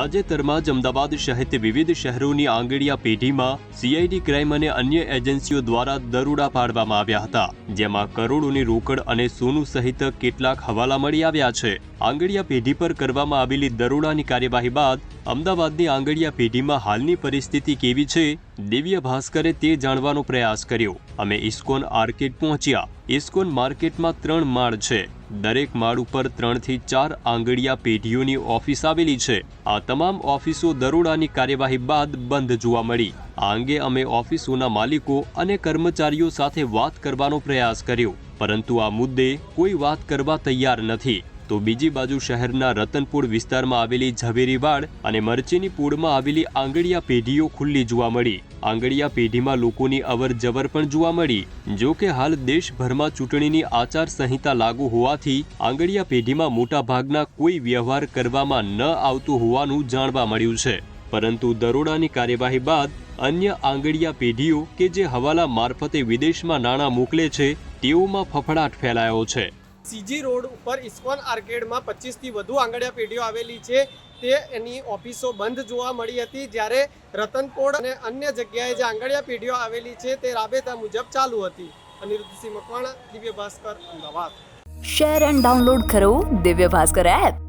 તાજેતરમાં જ અમદાવાદ સહિત વિવિધ શહેરોની આંગળીયા પેઢીમાં સીઆઈડી ક્રાઇમ અને અન્ય એજન્સીઓ દ્વારા દરોડા પાડવામાં આવ્યા હતા, જેમાં કરોડોની રોકડ અને સોનું સહિત કેટલાક હવાલા મળી આવ્યા છે. આંગડિયા પેઢી પર કરવામાં આવેલી દરોડાની કાર્યવાહી બાદ અમદાવાદની આંગળિયા પેઢીમાં હાલની પરિસ્થિતિ કેવી છે, દિવ્ય ભાસ્કરે તે જાણવાનો પ્રયાસ કર્યો. અમે ઇસ્કોન આર્કેટ પહોંચ્યા. ઇસ્કોન માર્કેટમાં ત્રણ માળ છે. દરેક માળ ઉપર ત્રણથી ચાર આંગડિયા પેઢીઓની ઓફિસ આવેલી છે. આ તમામ ઓફિસો દરોડાની કાર્યવાહી બાદ બંધ જોવા મળી. આ અંગે અમે ઓફિસોના માલિકો અને કર્મચારીઓ સાથે વાત કરવાનો પ્રયાસ કર્યો. પરંતુ આ મુદ્દે કોઈ વાત કરવા તૈયાર નથી. તો બીજી બાજુ શહેરના રતનપુર વિસ્તારમાં આવેલી ઝવેરીવાડ અને મરચીની પૂળમાં આવેલી આંગળિયા પેઢીઓ ખુલ્લી જોવા મળી. આંગળિયા પેઢીમાં લોકોની અવર જવર પણ જોવા મળી. જો કે હાલ દેશભરમાં ચૂંટણીની આચાર સંહિતા લાગુ હોવાથી આંગળિયા પેઢીમાં મોટા ભાગના કોઈ વ્યવહાર કરવામાં ન આવતું હોવાનું જાણવા મળ્યું છે. પરંતુ દરોડાની કાર્યવાહી બાદ અન્ય આંગળિયા પેઢીઓ કે જે હવાલા મારફતે વિદેશમાં નાણાં મોકલે છે, તેઓમાં ફફડાટ ફેલાયો છે. સીજી રોડ ઉપર ઇસ્કોન આર્કેડમાં પચીસથી વધુ આંગળિયા પેઢીઓ આવેલી છે. તે એની ઓફિસો બંધ જોવા મળી હતી જ્યારે રતનપોળ અને અન્ય જગ્યાએ જે આંગળિયા પેઢીઓ આવેલી છે તે રાબેતા મુજબ ચાલુ હતી. Anirudhsinh Makwana, Divya Bhaskar, Ahmedabad. Share and download કરો દિવ્ય ભાસ્કર એપ.